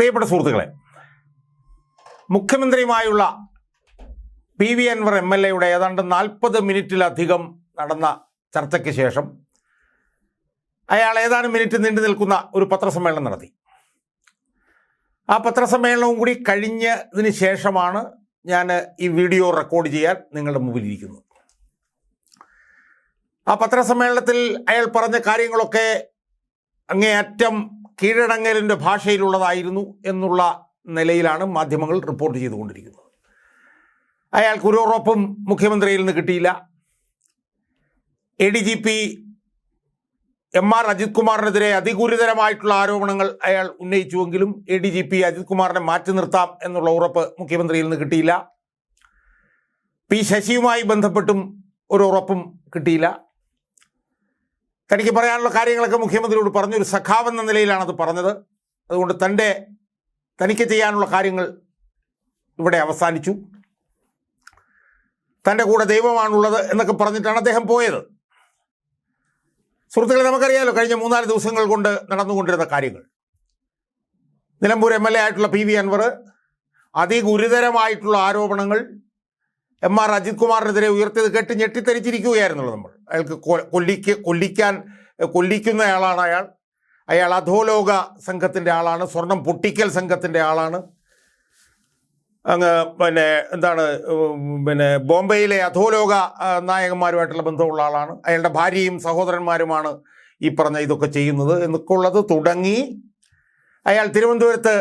പ്രിയപ്പെട്ട സുഹൃത്തുക്കളെ മുഖ്യമന്ത്രിയുമായുള്ള P V Anwar M L എയുടെ ഏതാണ്ട് നാൽപ്പത് മിനിറ്റിലധികം നടന്ന ചർച്ചയ്ക്ക് ശേഷം അയാൾ ഏതാനും മിനിറ്റ് നീണ്ടു നിൽക്കുന്ന ഒരു പത്രസമ്മേളനം നടത്തി. ആ പത്രസമ്മേളനവും കൂടി കഴിഞ്ഞതിന് ശേഷമാണ് ഞാൻ ഈ വീഡിയോ റെക്കോർഡ് ചെയ്യാൻ നിങ്ങളുടെ മുമ്പിലിരിക്കുന്നത് ആ പത്രസമ്മേളനത്തിൽ അയാൾ പറഞ്ഞ കാര്യങ്ങളൊക്കെ അങ്ങേയറ്റം കീഴടങ്ങലിന്റെ ഭാഷയിലുള്ളതായിരുന്നു എന്നുള്ള നിലയിലാണ് മാധ്യമങ്ങൾ റിപ്പോർട്ട് ചെയ്തുകൊണ്ടിരിക്കുന്നത്. അയാൾക്ക് ഒരു ഉറപ്പും മുഖ്യമന്ത്രിയിൽ നിന്ന് കിട്ടിയില്ല. A D G P M R Ajith കുമാറിനെതിരെ അതിഗുരുതരമായിട്ടുള്ള ആരോപണങ്ങൾ അയാൾ ഉന്നയിച്ചുവെങ്കിലും A D G P Ajith കുമാറിനെ മാറ്റി നിർത്താം എന്നുള്ള ഉറപ്പ് മുഖ്യമന്ത്രിയിൽ നിന്ന് കിട്ടിയില്ല. പി ശശിയുമായി ബന്ധപ്പെട്ടും ഒരു ഉറപ്പും കിട്ടിയില്ല. തനിക്ക് പറയാനുള്ള കാര്യങ്ങളൊക്കെ മുഖ്യമന്ത്രിയോട് പറഞ്ഞു. ഒരു സഖാവെന്ന നിലയിലാണ് അത് പറഞ്ഞത്. അതുകൊണ്ട് തന്റെ തനിക്ക് ചെയ്യാനുള്ള കാര്യങ്ങൾ ഇവിടെ അവസാനിച്ചു. തന്റെ കൂടെ ദൈവമാണുള്ളത് എന്നൊക്കെ പറഞ്ഞിട്ടാണ് അദ്ദേഹം പോയത്. സുഹൃത്തുക്കളെ നമുക്കറിയാലോ കഴിഞ്ഞ മൂന്നാൽ ദിവസങ്ങൾ കൊണ്ട് നടന്നുകൊണ്ടിരുന്ന കാര്യങ്ങൾ. നിലമ്പൂർ എം എൽ എ ആയിട്ടുള്ള പി വി അൻവർ അതിഗുരുതരമായിട്ടുള്ള ആരോപണങ്ങൾ എം ആർ അജിത് കുമാറിനെതിരെ ഉയർത്തിയത് കേട്ട് ഞെട്ടിത്തരിച്ചിരിക്കുകയായിരുന്നുള്ളൂ നമ്മൾ. അയാൾക്ക് കൊല്ലിക്ക് കൊല്ലിക്കാൻ കൊല്ലിക്കുന്നയാളാണ് അയാൾ. അയാൾ അധോലോക സംഘത്തിന്റെ ആളാണ് സ്വർണം പൊട്ടിക്കൽ സംഘത്തിന്റെ ആളാണ്. അങ്ങ് പിന്നെ എന്താണ് പിന്നെ ബോംബെയിലെ അധോലോക നായകന്മാരുമായിട്ടുള്ള ബന്ധമുള്ള ആളാണ്. അയാളുടെ ഭാര്യയും സഹോദരന്മാരുമാണ് ഈ പറഞ്ഞ ഇതൊക്കെ ചെയ്യുന്നത് എന്നൊക്കെ ഉള്ളത് തുടങ്ങി അയാൾ തിരുവനന്തപുരത്ത്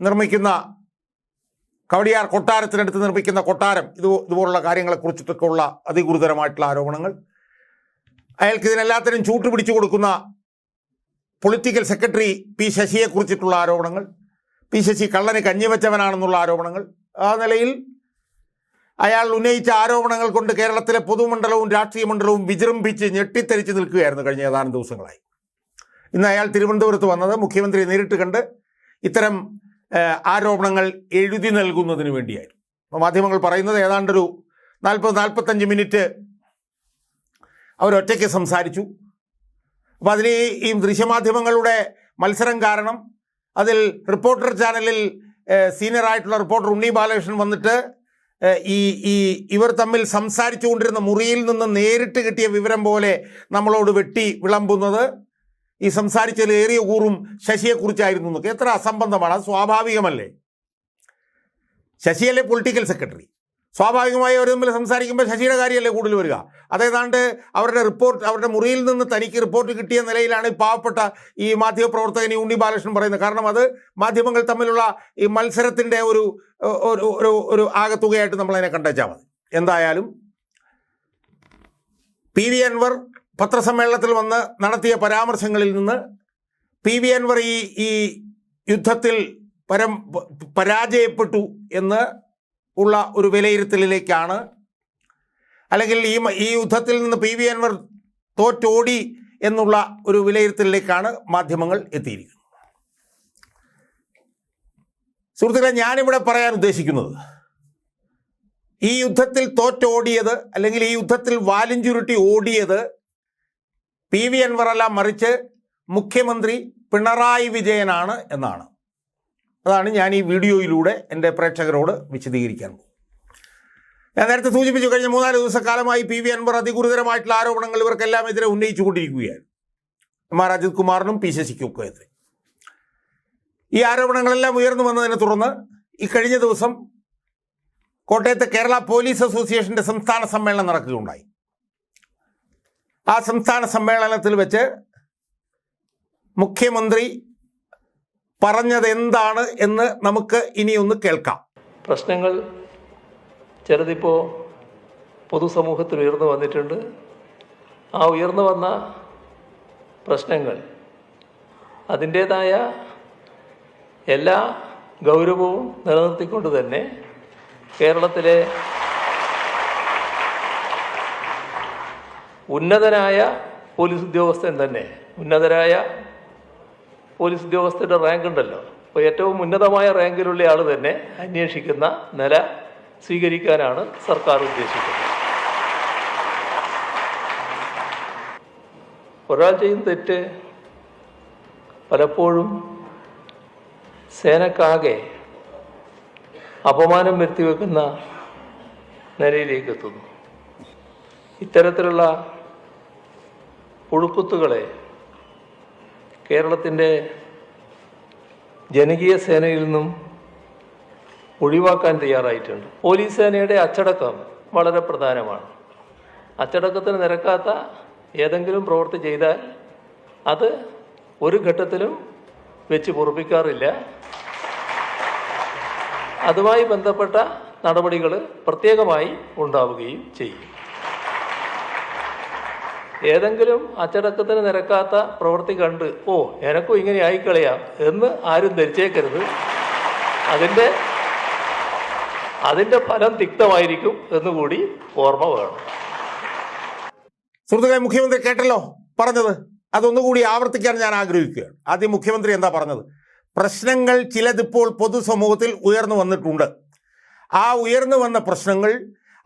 നിർമ്മിക്കുന്ന കവടിയാർ കൊട്ടാരത്തിനടുത്ത് നിർമ്മിക്കുന്ന കൊട്ടാരം ഇത് ഇതുപോലുള്ള കാര്യങ്ങളെക്കുറിച്ചിട്ടൊക്കെ ഉള്ള അതിഗുരുതരമായിട്ടുള്ള ആരോപണങ്ങൾ. അയാൾക്ക് ഇതിനെല്ലാത്തിനും ചൂട്ട് പിടിച്ചു കൊടുക്കുന്ന പൊളിറ്റിക്കൽ സെക്രട്ടറി പി ശശിയെക്കുറിച്ചിട്ടുള്ള ആരോപണങ്ങൾ പി ശശി കള്ളന് കഞ്ഞിവച്ചവനാണെന്നുള്ള ആരോപണങ്ങൾ. ആ നിലയിൽ അയാൾ ഉന്നയിച്ച ആരോപണങ്ങൾ കൊണ്ട് കേരളത്തിലെ പൊതുമണ്ഡലവും രാഷ്ട്രീയ മണ്ഡലവും വിജൃംഭിച്ച് ഞെട്ടിത്തെരിച്ച് നിൽക്കുകയായിരുന്നു കഴിഞ്ഞ ഏതാനും ദിവസങ്ങളായി. ഇന്ന് അയാൾ തിരുവനന്തപുരത്ത് വന്നത് മുഖ്യമന്ത്രിയെ നേരിട്ട് കണ്ട് ഇത്തരം ആരോപണങ്ങൾ എഴുതി നൽകുന്നതിന് വേണ്ടിയായിരുന്നു. മാധ്യമങ്ങൾ പറയുന്നത് ഏതാണ്ടൊരു നാൽപ്പത് നാൽപ്പത്തഞ്ച് മിനിറ്റ് അവരൊറ്റയ്ക്ക് സംസാരിച്ചു. അപ്പോൾ അതിൽ ഈ- ദൃശ്യമാധ്യമങ്ങളുടെ മത്സരം കാരണം അതിൽ റിപ്പോർട്ടർ ചാനലിൽ സീനിയറായിട്ടുള്ള റിപ്പോർട്ടർ ഉണ്ണി ബാലകൃഷ്ണൻ വന്നിട്ട് ഈ ഈ ഇവർ തമ്മിൽ സംസാരിച്ചു കൊണ്ടിരുന്ന മുറിയിൽ നിന്ന് നേരിട്ട് കിട്ടിയ വിവരം പോലെ നമ്മളോട് വെട്ടി വിളമ്പുന്നത്. ഈ സംസാരിച്ചതിൽ ഏറിയ കൂറും ശശിയെക്കുറിച്ചായിരുന്നു എന്നൊക്കെ. എത്ര അസംബന്ധമാണ്. അത് സ്വാഭാവികമല്ലേ? ശശിയല്ലേ പൊളിറ്റിക്കൽ സെക്രട്ടറി? സ്വാഭാവികമായി അവർ തമ്മിൽ സംസാരിക്കുമ്പോൾ ശശിയുടെ കാര്യമല്ലേ കൂടുതൽ വരിക? അതേതാണ്ട് അവരുടെ റിപ്പോർട്ട് അവരുടെ മുറിയിൽ നിന്ന് തനിക്ക് റിപ്പോർട്ട് കിട്ടിയ നിലയിലാണ് ഈ പാവപ്പെട്ട ഈ മാധ്യമപ്രവർത്തകൻ ഈ ഉണ്ണി ബാലകൃഷ്ണൻ പറയുന്നത്. കാരണം അത് മാധ്യമങ്ങൾ തമ്മിലുള്ള ഈ മത്സരത്തിന്റെ ഒരു ഒരു ഒരു ആകത്തുകയായിട്ട് നമ്മളതിനെ കണ്ടേച്ചാൽ മതി. എന്തായാലും പി വി അൻവർ പത്രസമ്മേളനത്തിൽ വന്ന് നടത്തിയ പരാമർശങ്ങളിൽ നിന്ന് പി വി അൻവർ ഈ ഈ യുദ്ധത്തിൽ പരം പരാജയപ്പെട്ടു എന്ന് ഉള്ള ഒരു വിലയിരുത്തലിലേക്കാണ്. അല്ലെങ്കിൽ ഈ ഈ യുദ്ധത്തിൽ നിന്ന് പി. വി. അൻവർ തോറ്റോടി എന്നുള്ള ഒരു വിലയിരുത്തലിലേക്കാണ് മാധ്യമങ്ങൾ എത്തിയിരിക്കുന്നത്. സുഹൃത്തുക്കളെ ഞാനിവിടെ പറയാൻ ഉദ്ദേശിക്കുന്നത് ഈ യുദ്ധത്തിൽ തോറ്റോടിയത് അല്ലെങ്കിൽ ഈ യുദ്ധത്തിൽ വാലിഞ്ചുരുട്ടി ചുരുട്ടി ഓടിയത് പി. വി. അൻവർ അല്ല മറിച്ച് മുഖ്യമന്ത്രി പിണറായി വിജയനാണ് എന്നാണ്. അതാണ് ഞാൻ ഈ വീഡിയോയിലൂടെ എന്റെ പ്രേക്ഷകരോട് വിശദീകരിക്കാൻ പോകുന്നത്. ഞാൻ നേരത്തെ സൂചിപ്പിച്ചു കഴിഞ്ഞ മൂന്നാൽ ദിവസക്കാലമായി പി വി അൻവർ അതിഗുരുതരമായിട്ടുള്ള ആരോപണങ്ങൾ ഇവർക്കെല്ലാം എതിരെ ഉന്നയിച്ചുകൊണ്ടിരിക്കുകയാണ് എം ആർ അജിത് കുമാറിനും പി ശശിക്കും ഒക്കെ എതിരെ. ഈ ആരോപണങ്ങളെല്ലാം ഉയർന്നു വന്നതിനെ തുടർന്ന് ഈ കഴിഞ്ഞ ദിവസം കോട്ടയത്തെ കേരള പോലീസ് അസോസിയേഷന്റെ സംസ്ഥാന സമ്മേളനം നടക്കുകയുണ്ടായി. ആ സംസ്ഥാന സമ്മേളനത്തിൽ വെച്ച് മുഖ്യമന്ത്രി പറഞ്ഞത് എന്താണ് എന്ന് നമുക്ക് ഇനിയൊന്ന് കേൾക്കാം. പ്രശ്നങ്ങൾ ചിലതിപ്പോൾ പൊതുസമൂഹത്തിൽ ഉയർന്നു വന്നിട്ടുണ്ട്. ആ ഉയർന്നു വന്ന പ്രശ്നങ്ങൾ അതിന്റേതായ എല്ലാ ഗൗരവവും നിലനിർത്തിക്കൊണ്ട് തന്നെ കേരളത്തിലെ ഉന്നതനായ പോലീസ് ഉദ്യോഗസ്ഥൻ തന്നെ ഉന്നതരായ പോലീസ് ഉദ്യോഗസ്ഥരുടെ റാങ്ക് ഉണ്ടല്ലോ. അപ്പോൾ ഏറ്റവും ഉന്നതമായ റാങ്കിലുള്ള ആൾ തന്നെ അന്വേഷിക്കുന്ന നില സ്വീകരിക്കാനാണ് സർക്കാർ ഉദ്ദേശിക്കുന്നത്. ഒരാൾ ചെയ്യുന്ന തെറ്റ് പലപ്പോഴും സേനക്കാകെ അപമാനം വരുത്തിവെക്കുന്ന നിലയിലേക്ക് എത്തുന്നു ഇത്തരത്തിലുള്ള പുഴുക്കുത്തുകളെ കേരളത്തിന്റെ ജനകീയ സേനയിൽ നിന്നും ഒഴിവാക്കാൻ തയ്യാറായിട്ടുണ്ട്. പോലീസ് സേനയുടെ അച്ചടക്കം വളരെ പ്രധാനമാണ്. അച്ചടക്കത്തിന് നിരക്കാത്ത ഏതെങ്കിലും പ്രവൃത്തി ചെയ്താൽ അത് ഒരു ഘട്ടത്തിലും വെച്ച് പൊറുപ്പിക്കാറില്ല. അതുമായി ബന്ധപ്പെട്ട നടപടികൾ പ്രത്യേകമായി ഉണ്ടാവുകയും ചെയ്യും. ഏതെങ്കിലും അച്ചടക്കത്തിന് നിരക്കാത്ത പ്രവൃത്തി കണ്ട് ഓ എനക്കും ഇങ്ങനെ ആയിക്കളയാം എന്ന് ആരും ധരിച്ചേക്കരുത്. അതിന്റെ അതിന്റെ ഫലം തിക്തമായിരിക്കും എന്നുകൂടി ഓർമ്മ വേണം. സുഹൃത്തുക്കളെ മുഖ്യമന്ത്രി കേട്ടല്ലോ പറഞ്ഞത്. അതൊന്നുകൂടി ആവർത്തിക്കാൻ ഞാൻ ആഗ്രഹിക്കുകയാണ്. ആദ്യം മുഖ്യമന്ത്രി എന്താ പറഞ്ഞത്? പ്രശ്നങ്ങൾ ചിലതിപ്പോൾ പൊതുസമൂഹത്തിൽ ഉയർന്നു വന്നിട്ടുണ്ട്. ആ ഉയർന്നു വന്ന പ്രശ്നങ്ങൾ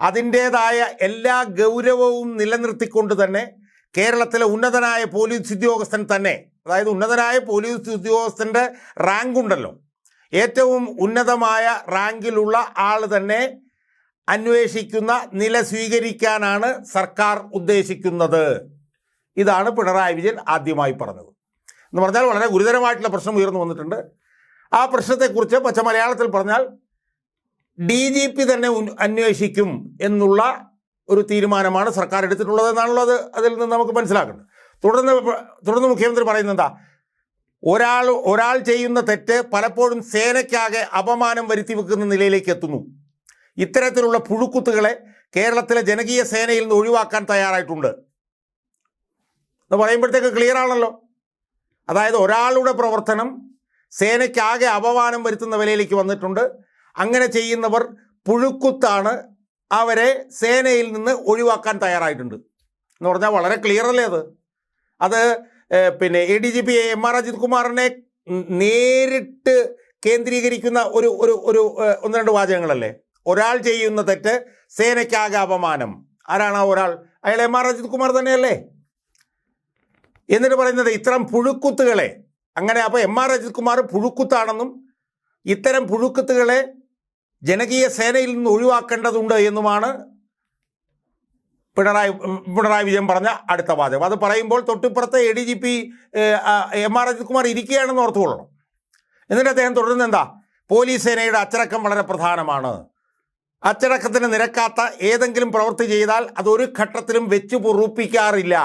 അതിന്റേതായ എല്ലാ ഗൗരവവും നിലനിർത്തിക്കൊണ്ട് തന്നെ കേരളത്തിലെ ഉന്നതനായ പോലീസ് ഉദ്യോഗസ്ഥൻ തന്നെ അതായത് ഉന്നതനായ പോലീസ് ഉദ്യോഗസ്ഥന്റെ റാങ്ക് ഉണ്ടല്ലോ. ഏറ്റവും ഉന്നതമായ റാങ്കിലുള്ള ആൾ തന്നെ അന്വേഷിക്കുന്ന നില സ്വീകരിക്കാനാണ് സർക്കാർ ഉദ്ദേശിക്കുന്നത്. ഇതാണ് പിണറായി വിജയൻ ആദ്യമായി പറഞ്ഞത്. എന്ന് പറഞ്ഞാൽ വളരെ ഗുരുതരമായിട്ടുള്ള പ്രശ്നം ഉയർന്നു വന്നിട്ടുണ്ട്. ആ പ്രശ്നത്തെക്കുറിച്ച് പച്ച മലയാളത്തിൽ പറഞ്ഞാൽ ഡി ജി പി തന്നെ അന്വേഷിക്കും എന്നുള്ള ഒരു തീരുമാനമാണ് സർക്കാർ എടുത്തിട്ടുള്ളത് എന്നാണുള്ളത് അതിൽ നിന്ന് നമുക്ക് മനസ്സിലാക്കേണ്ടത് തുടർന്ന് തുടർന്ന് മുഖ്യമന്ത്രി പറയുന്നത് എന്താ ഒരാൾ ഒരാൾ ചെയ്യുന്ന തെറ്റ് പലപ്പോഴും സേനയ്ക്കാകെ അപമാനം വരുത്തി വെക്കുന്ന നിലയിലേക്ക് എത്തുന്നു. ഇത്തരത്തിലുള്ള പുഴുക്കുത്തുകളെ കേരളത്തിലെ ജനകീയ സേനയിൽ നിന്ന് ഒഴിവാക്കാൻ തയ്യാറായിട്ടുണ്ട്. എന്ന് പറയുമ്പോഴത്തേക്ക് ക്ലിയർ ആണല്ലോ. അതായത് ഒരാളുടെ പ്രവർത്തനം സേനയ്ക്കാകെ അപമാനം വരുത്തുന്ന വിലയിലേക്ക് വന്നിട്ടുണ്ട്. അങ്ങനെ ചെയ്യുന്നവർ പുഴുക്കുത്താണ് അവരെ സേനയിൽ നിന്ന് ഒഴിവാക്കാൻ തയ്യാറായിട്ടുണ്ട്. എന്ന് പറഞ്ഞാൽ വളരെ ക്ലിയർ അല്ലേ അത്? അത് പിന്നെ A D G P M R Ajith കുമാറിനെ നേരിട്ട് കേന്ദ്രീകരിക്കുന്ന ഒരു ഒരു ഒരു ഒന്ന് രണ്ട് വാചകങ്ങളല്ലേ? ഒരാൾ ചെയ്യുന്ന തെറ്റ് സേനയ്ക്കാകെ അപമാനം. ആരാണ് ആ ഒരാൾ? അയാൾ എം ആർ അജിത് കുമാർ തന്നെയല്ലേ? എന്നിട്ട് പറയുന്നത് ഇത്തരം പുഴുക്കുത്തുകളെ അങ്ങനെ അപ്പോൾ എം ആർ അജിത് കുമാർ പുഴുക്കുത്താണെന്നും ഇത്തരം പുഴുക്കുത്തുകളെ ജനകീയ സേനയിൽ നിന്ന് ഒഴിവാക്കേണ്ടതുണ്ട് എന്നുമാണ് പിണറായി പിണറായി വിജയൻ പറഞ്ഞ അടുത്ത വാചകം. അത് പറയുമ്പോൾ തൊട്ടിപ്പുറത്തെ A D G P M R Ajith Kumar ഇരിക്കുകയാണെന്ന് ഓർത്തുകൊള്ളണം. എന്നിട്ട് അദ്ദേഹം തുടരുന്നത് എന്താ? പോലീസ് സേനയുടെ അച്ചടക്കം വളരെ പ്രധാനമാണ്. അച്ചടക്കത്തിന് നിരക്കാത്ത ഏതെങ്കിലും പ്രവൃത്തി ചെയ്താൽ അതൊരു ഘട്ടത്തിലും വെച്ച് പൊറുപ്പിക്കാറില്ല.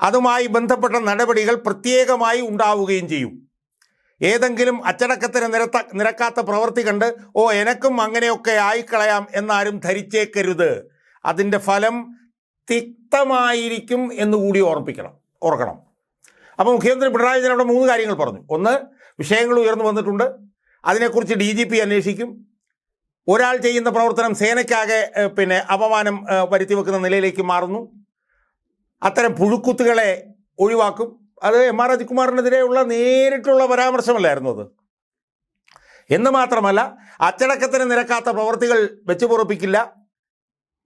അതുമായി ബന്ധപ്പെട്ട നടപടികൾ പ്രത്യേകമായി ഉണ്ടാവുകയും ചെയ്യും. ഏതെങ്കിലും അച്ചടക്കത്തിന് നിരത്ത നിരക്കാത്ത പ്രവൃത്തി കണ്ട് ഓ എനക്കും അങ്ങനെയൊക്കെ ആയിക്കളയാം എന്നാരും ധരിച്ചേക്കരുത്. അതിന്റെ ഫലം തിക്തമായിരിക്കും എന്നുകൂടി ഓർപ്പിക്കണം ഓർക്കണം. അപ്പോൾ മുഖ്യമന്ത്രി പിണറായി വിജയൻ അവിടെ മൂന്ന് കാര്യങ്ങൾ പറഞ്ഞു. ഒന്ന് വിഷയങ്ങൾ ഉയർന്നു വന്നിട്ടുണ്ട്. അതിനെക്കുറിച്ച് ഡി ജി പി അന്വേഷിക്കും. ഒരാൾ ചെയ്യുന്ന പ്രവർത്തനം സേനയ്ക്കാകെ പിന്നെ അപമാനം വരുത്തി വെക്കുന്ന നിലയിലേക്ക് മാറുന്നു. അത്തരം പുഴുക്കുത്തുകളെ ഒഴിവാക്കും. അത് എം ആർ അജികുമാറിനെതിരെയുള്ള നേരിട്ടുള്ള പരാമർശമല്ലായിരുന്നു അത്. എന്ന് മാത്രമല്ല അച്ചടക്കത്തിന് നിരക്കാത്ത പ്രവർത്തികൾ വെച്ചു പൊറപ്പിക്കില്ല.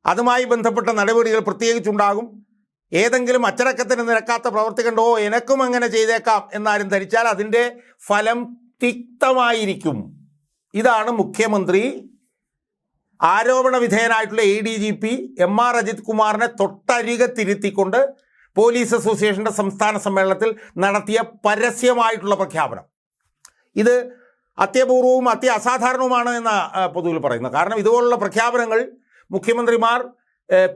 അതുമായി ബന്ധപ്പെട്ട നടപടികൾ പ്രത്യേകിച്ചുണ്ടാകും. ഏതെങ്കിലും അച്ചടക്കത്തിന് നിരക്കാത്ത പ്രവർത്തി കണ്ടോ എനക്കും അങ്ങനെ ചെയ്തേക്കാം എന്നാരും ധരിച്ചാൽ അതിന്റെ ഫലം തിക്തമായിരിക്കും. ഇതാണ് മുഖ്യമന്ത്രി ആരോപണ വിധേയനായിട്ടുള്ള A D G P M R Ajith കുമാറിനെ തൊട്ടരികത്തിരുത്തിക്കൊണ്ട് പോലീസ് അസോസിയേഷന്റെ സംസ്ഥാന സമ്മേളനത്തിൽ നടത്തിയ പരസ്യമായിട്ടുള്ള പ്രഖ്യാപനം. ഇത് അത്യപൂർവവും അത്യ അസാധാരണവുമാണ് എന്ന പൊതുവിൽ പറയുന്നത് കാരണം ഇതുപോലുള്ള പ്രഖ്യാപനങ്ങൾ മുഖ്യമന്ത്രിമാർ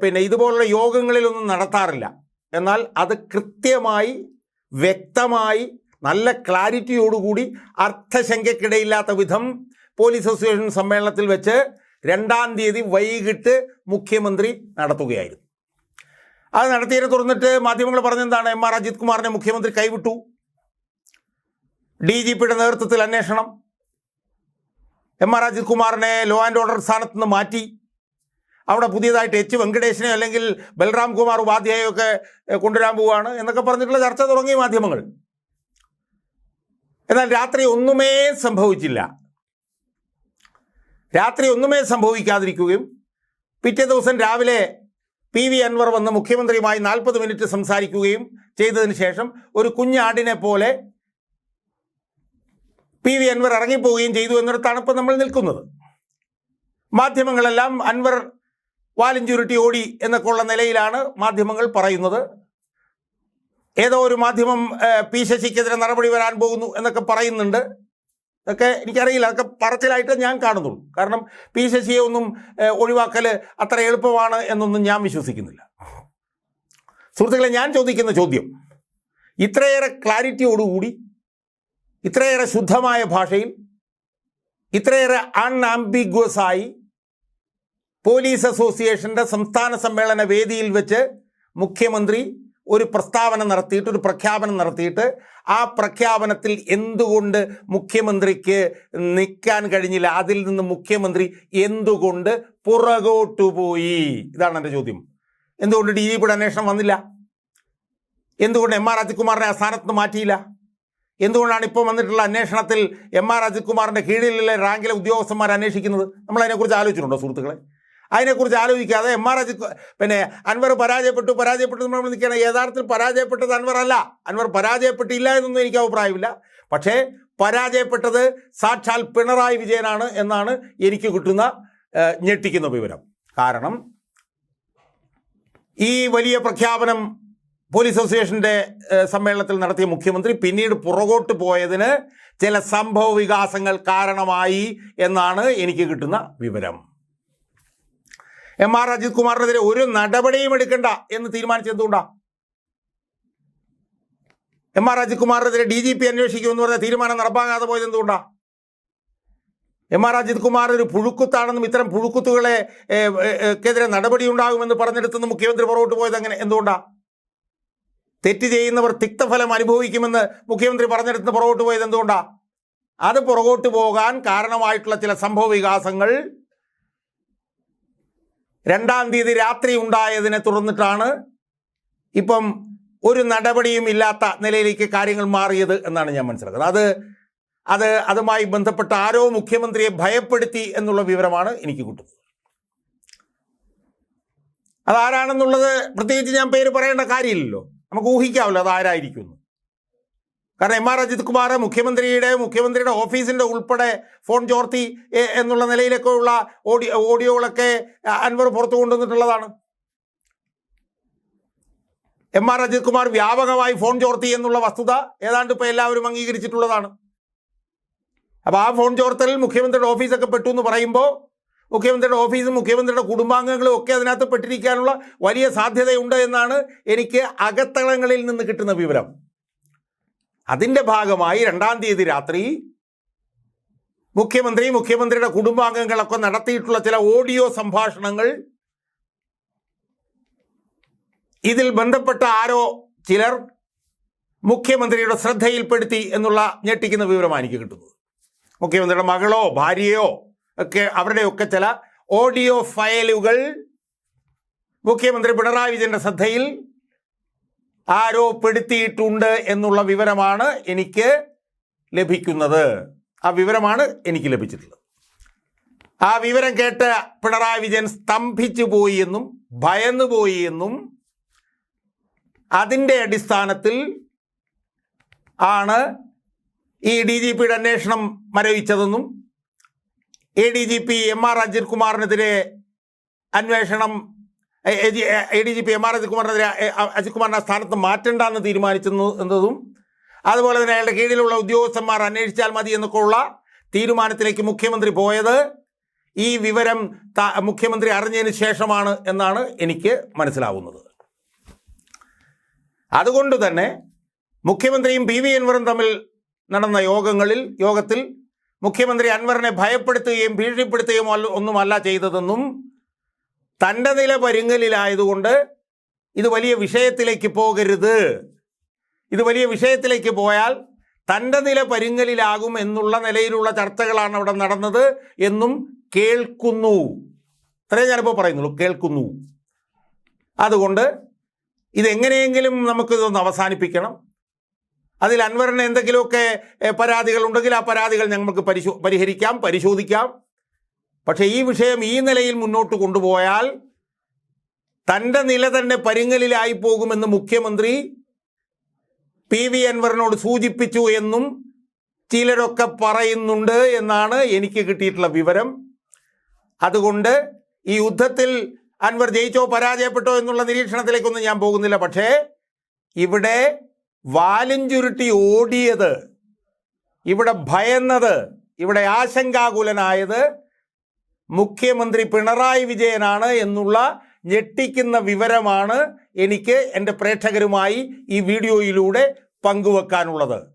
പിന്നെ ഇതുപോലുള്ള യോഗങ്ങളിലൊന്നും നടത്താറില്ല. എന്നാൽ അത് കൃത്യമായി വ്യക്തമായി നല്ല ക്ലാരിറ്റിയോടുകൂടി അർത്ഥശങ്കയ്ക്കിടയില്ലാത്ത വിധം പോലീസ് അസോസിയേഷൻ സമ്മേളനത്തിൽ വെച്ച് രണ്ടാം തീയതി വൈകിട്ട് മുഖ്യമന്ത്രി നടത്തുകയായിരുന്നു. അത് നടത്തിയതിനെ തുറന്നിട്ട് മാധ്യമങ്ങൾ പറഞ്ഞെന്താണ് എം ആർ അജിത് കുമാറിനെ മുഖ്യമന്ത്രി കൈവിട്ടു? ഡി ജി പിയുടെ നേതൃത്വത്തിൽ അന്വേഷണം. എം ആർ അജിത് കുമാറിനെ ലോ ആൻഡ് ഓർഡർ സ്ഥാനത്ത് നിന്ന് മാറ്റി. അവിടെ പുതിയതായിട്ട് എച്ച് വെങ്കടേഷിനെ അല്ലെങ്കിൽ ബൽറാം കുമാർ ഉപാധ്യായോ ഒക്കെ കൊണ്ടുവരാൻ പോവുകയാണ് എന്നൊക്കെ പറഞ്ഞിട്ടുള്ള ചർച്ച തുടങ്ങി മാധ്യമങ്ങൾ. എന്നാൽ രാത്രി ഒന്നുമേ സംഭവിച്ചില്ല. രാത്രി ഒന്നുമേ സംഭവിക്കാതിരിക്കുകയും പിറ്റേ ദിവസം രാവിലെ പി വി അൻവർ വന്ന് മുഖ്യമന്ത്രിയുമായി നാൽപ്പത് മിനിറ്റ് സംസാരിക്കുകയും ചെയ്തതിന് ശേഷം ഒരു കുഞ്ഞാടിനെ പോലെ പി വി അൻവർ ഇറങ്ങിപ്പോവുകയും ചെയ്തു എന്നിടത്താണ് ഇപ്പം നമ്മൾ നിൽക്കുന്നത്. മാധ്യമങ്ങളെല്ലാം അൻവർ വാലും ചുരുട്ടി ഓടി എന്നൊക്കെ ഉള്ള നിലയിലാണ് മാധ്യമങ്ങൾ പറയുന്നത്. ഏതോ ഒരു മാധ്യമം പി ശശിക്കെതിരെ നടപടി വരാൻ പോകുന്നു എന്നൊക്കെ പറയുന്നുണ്ട്. ഇതൊക്കെ എനിക്കറിയില്ല. അതൊക്കെ പറച്ചിലായിട്ട് ഞാൻ കാണുന്നുള്ളൂ. കാരണം പി ശശിയെ ഒന്നും ഒഴിവാക്കൽ അത്ര എളുപ്പമാണ് എന്നൊന്നും ഞാൻ വിശ്വസിക്കുന്നില്ല. സുഹൃത്തുക്കളെ ഞാൻ ചോദിക്കുന്ന ചോദ്യം. ഇത്രയേറെ ക്ലാരിറ്റിയോടുകൂടി ഇത്രയേറെ ശുദ്ധമായ ഭാഷയിൽ ഇത്രയേറെ അൺആംബിഗ്വസ് ആയി പോലീസ് അസോസിയേഷന്റെ സംസ്ഥാന സമ്മേളന വേദിയിൽ വെച്ച് മുഖ്യമന്ത്രി ഒരു പ്രസ്താവന നടത്തിയിട്ട് ഒരു പ്രഖ്യാപനം നടത്തിയിട്ട് ആ പ്രഖ്യാപനത്തിൽ എന്തുകൊണ്ട് മുഖ്യമന്ത്രിക്ക് നിൽക്കാൻ കഴിഞ്ഞില്ല? അതിൽ നിന്ന് മുഖ്യമന്ത്രി എന്തുകൊണ്ട് പുറകോട്ടു പോയി? ഇതാണ് എന്റെ ചോദ്യം. എന്തുകൊണ്ട് ഡി ജി പിയുടെ അന്വേഷണം വന്നില്ല? എന്തുകൊണ്ട് എം ആർ അജിത്കുമാറിനെ ആ സ്ഥാനത്ത് മാറ്റിയില്ല? എന്തുകൊണ്ടാണ് ഇപ്പോൾ വന്നിട്ടുള്ള അന്വേഷണത്തിൽ എം ആർ അജിത്കുമാറിന്റെ കീഴിലുള്ള റാങ്കിലെ ഉദ്യോഗസ്ഥന്മാർ അന്വേഷിക്കുന്നത്? നമ്മൾ അതിനെക്കുറിച്ച് ആലോചിച്ചിട്ടുണ്ടോ സുഹൃത്തുക്കളെ? അതിനെക്കുറിച്ച് ആലോചിക്കാതെ എം ആർ അജിത് പിന്നെ അൻവർ പരാജയപ്പെട്ടു. പരാജയപ്പെട്ടു നമ്മൾ നിൽക്കുകയാണ്. യഥാർത്ഥത്തിൽ പരാജയപ്പെട്ടത് അൻവർ അല്ല അൻവർ പരാജയപ്പെട്ടില്ല എന്നൊന്നും എനിക്ക് അഭിപ്രായമില്ല. പക്ഷേ പരാജയപ്പെട്ടത് സാക്ഷാൽ പിണറായി വിജയനാണ് എന്നാണ് എനിക്ക് കിട്ടുന്ന ഞെട്ടിക്കുന്ന വിവരം. കാരണം ഈ വലിയ പ്രഖ്യാപനം പോലീസ് അസോസിയേഷന്റെ സമ്മേളനത്തിൽ നടത്തിയ മുഖ്യമന്ത്രി പിന്നീട് പുറകോട്ട് പോയതിന് ചില സംഭവ വികാസങ്ങൾ കാരണമായി എന്നാണ് എനിക്ക് കിട്ടുന്ന വിവരം. എം ആർ അജിത് കുമാറിനെതിരെ ഒരു നടപടിയും എടുക്കണ്ട എന്ന് തീരുമാനിച്ചത് എന്തുകൊണ്ടാ? എം ആർ അജിത് കുമാറിനെതിരെ ഡി ജി പി അന്വേഷിക്കുമെന്ന് പറഞ്ഞ തീരുമാനം നടപ്പാകാതെ പോയത് എന്തുകൊണ്ടാ? എം ആർ അജിത് കുമാർ ഒരു പുഴുക്കുത്താണെന്നും ഇത്തരം പുഴുക്കുത്തുകളെ ക്കെതിരെ നടപടി ഉണ്ടാകുമെന്ന് പറഞ്ഞെടുത്തുനിന്ന് മുഖ്യമന്ത്രി പുറകോട്ട് പോയത് അങ്ങനെ എന്തുകൊണ്ടാ? തെറ്റ് ചെയ്യുന്നവർ തിക്തഫലം അനുഭവിക്കുമെന്ന് മുഖ്യമന്ത്രി പറഞ്ഞെടുത്ത് പുറകോട്ട് പോയത് എന്തുകൊണ്ടാ? അത് പുറകോട്ട് പോകാൻ കാരണമായിട്ടുള്ള ചില സംഭവ വികാസങ്ങൾ രണ്ടാം തീയതി രാത്രി ഉണ്ടായതിനെ തുടർന്നിട്ടാണ് ഇപ്പം ഒരു നടപടിയും ഇല്ലാത്ത നിലയിലേക്ക് കാര്യങ്ങൾ മാറിയത് എന്നാണ് ഞാൻ മനസ്സിലാക്കുന്നത്. അത് അത് അതുമായി ബന്ധപ്പെട്ട ആരോ മുഖ്യമന്ത്രിയെ ഭയപ്പെടുത്തി എന്നുള്ള വിവരമാണ് എനിക്ക് കിട്ടുന്നത്. അതാരാണെന്നുള്ളത് പ്രത്യേകിച്ച് ഞാൻ പേര് പറയേണ്ട കാര്യമില്ലല്ലോ. നമുക്ക് ഊഹിക്കാമല്ലോ അത് ആരായിരിക്കും എന്ന്. കാരണം എം ആർ അജിത് കുമാർ മുഖ്യമന്ത്രിയുടെ മുഖ്യമന്ത്രിയുടെ ഓഫീസിന്റെ ഉൾപ്പെടെ ഫോൺ ചോർത്തി എന്നുള്ള നിലയിലൊക്കെ ഉള്ള ഓഡിയോ ഓഡിയോകളൊക്കെ അൻവർ പുറത്തു കൊണ്ടുവന്നിട്ടുള്ളതാണ്. എം ആർ അജിത് കുമാർ വ്യാപകമായി ഫോൺ ചോർത്തി എന്നുള്ള വസ്തുത ഏതാണ്ട് ഇപ്പോൾ എല്ലാവരും അംഗീകരിച്ചിട്ടുള്ളതാണ്. അപ്പോൾ ആ ഫോൺ ചോർത്തലിൽ മുഖ്യമന്ത്രിയുടെ ഓഫീസൊക്കെ പെട്ടു എന്ന് പറയുമ്പോൾ മുഖ്യമന്ത്രിയുടെ ഓഫീസും മുഖ്യമന്ത്രിയുടെ കുടുംബാംഗങ്ങളും ഒക്കെ അതിനകത്ത് പെട്ടിരിക്കാനുള്ള വലിയ സാധ്യതയുണ്ട് എന്നാണ് എനിക്ക് അകത്തളങ്ങളിൽ നിന്ന് കിട്ടുന്ന വിവരം. അതിന്റെ ഭാഗമായി രണ്ടാം തീയതി രാത്രി മുഖ്യമന്ത്രി മുഖ്യമന്ത്രിയുടെ കുടുംബാംഗങ്ങളൊക്കെ നടത്തിയിട്ടുള്ള ചില ഓഡിയോ സംഭാഷണങ്ങൾ. ഇതിൽ ബന്ധപ്പെട്ട ആരോ ചിലർ മുഖ്യമന്ത്രിയുടെ ശ്രദ്ധയിൽപ്പെടുത്തി എന്നുള്ള ഞെട്ടിക്കുന്ന വിവരമാണ് എനിക്ക് കിട്ടുന്നത്. മുഖ്യമന്ത്രിയുടെ മകളോ ഭാര്യയോ ഒക്കെ അവരുടെയൊക്കെ ചില ഓഡിയോ ഫയലുകൾ മുഖ്യമന്ത്രി പിണറായി വിജയന്റെ ശ്രദ്ധയിൽ ആരോ പെടുത്തിയിട്ടുണ്ട് എന്നുള്ള വിവരമാണ് എനിക്ക് ലഭിക്കുന്നത്. ആ വിവരമാണ് എനിക്ക് ലഭിച്ചിട്ടുള്ളത്. ആ വിവരം കേട്ട് പിണറായി വിജയൻ സ്തംഭിച്ചു പോയി എന്നും ഭയന്നു പോയി എന്നും അതിന്റെ അടിസ്ഥാനത്തിൽ ആണ് ഈ ഡി ജി പിയുടെ അന്വേഷണം മരവിച്ചതെന്നും A D G P M R Ajith കുമാറിനെതിരെ അന്വേഷണം A D G P M R Ajith കുമാറിനെതിരെ A, അ- അജിത് കുമാറിനെ ആ സ്ഥാനത്ത് മാറ്റണ്ടെന്ന് തീരുമാനിച്ചെന്നു എന്നതും അതുപോലെ തന്നെ അയാളുടെ കീഴിലുള്ള ഉദ്യോഗസ്ഥന്മാർ അന്വേഷിച്ചാൽ മതി എന്നൊക്കെ ഉള്ള തീരുമാനത്തിലേക്ക് മുഖ്യമന്ത്രി പോയത്. ഈ വിവരം മുഖ്യമന്ത്രി അറിഞ്ഞതിന് ശേഷമാണ് എന്നാണ് എനിക്ക് മനസ്സിലാവുന്നത്. അതുകൊണ്ട് തന്നെ മുഖ്യമന്ത്രിയും പി വി അൻവറും തമ്മിൽ നടന്ന യോഗങ്ങളിൽ യോഗത്തിൽ മുഖ്യമന്ത്രി അൻവറിനെ ഭയപ്പെടുത്തുകയും ഭീഷണിപ്പെടുത്തുകയും ഒന്നുമല്ല ചെയ്തതെന്നും തന്റെ നില പരുങ്ങലിലായതുകൊണ്ട് ഇത് വലിയ വിഷയത്തിലേക്ക് പോകരുത്. ഇത് വലിയ വിഷയത്തിലേക്ക് പോയാൽ തന്റെ നില പരുങ്ങലിലാകും എന്നുള്ള നിലയിലുള്ള ചർച്ചകളാണ് അവിടെ നടന്നത് എന്നും കേൾക്കുന്നു. ഇത്രയും ഞാനിപ്പോൾ പറയുന്നുള്ളൂ കേൾക്കുന്നു. അതുകൊണ്ട് ഇതെങ്ങനെയെങ്കിലും നമുക്കിതൊന്ന് അവസാനിപ്പിക്കണം. അതിൽ അൻവറിന് എന്തെങ്കിലുമൊക്കെ പരാതികളുണ്ടെങ്കിൽ ആ പരാതികൾ ഞങ്ങൾക്ക് പരിശോ പരിഹരിക്കാം പരിശോധിക്കാം. പക്ഷേ ഈ വിഷയം ഈ നിലയിൽ മുന്നോട്ട് കൊണ്ടുപോയാൽ തന്റെ നില തന്നെ പരിങ്ങലിലായി പോകുമെന്ന് മുഖ്യമന്ത്രി പി വി അൻവറിനോട് സൂചിപ്പിച്ചു എന്നും ചിലരൊക്കെ പറയുന്നുണ്ട് എന്നാണ് എനിക്ക് കിട്ടിയിട്ടുള്ള വിവരം. അതുകൊണ്ട് ഈ യുദ്ധത്തിൽ അൻവർ ജയിച്ചോ പരാജയപ്പെട്ടോ എന്നുള്ള നിരീക്ഷണത്തിലേക്കൊന്നും ഞാൻ പോകുന്നില്ല. പക്ഷേ ഇവിടെ വാലും ചുരുട്ടി ഓടിയത് ഇവിടെ ഭയന്നത് ഇവിടെ ആശങ്കാകുലനായത് മുഖ്യമന്ത്രി പിണറായി വിജയനാണ് എന്നുള്ള ഞെട്ടിക്കുന്ന വിവരമാണ് എനിക്ക് എന്റെ പ്രേക്ഷകരുമായി ഈ വീഡിയോയിലൂടെ പങ്കുവെക്കാനുള്ളത്.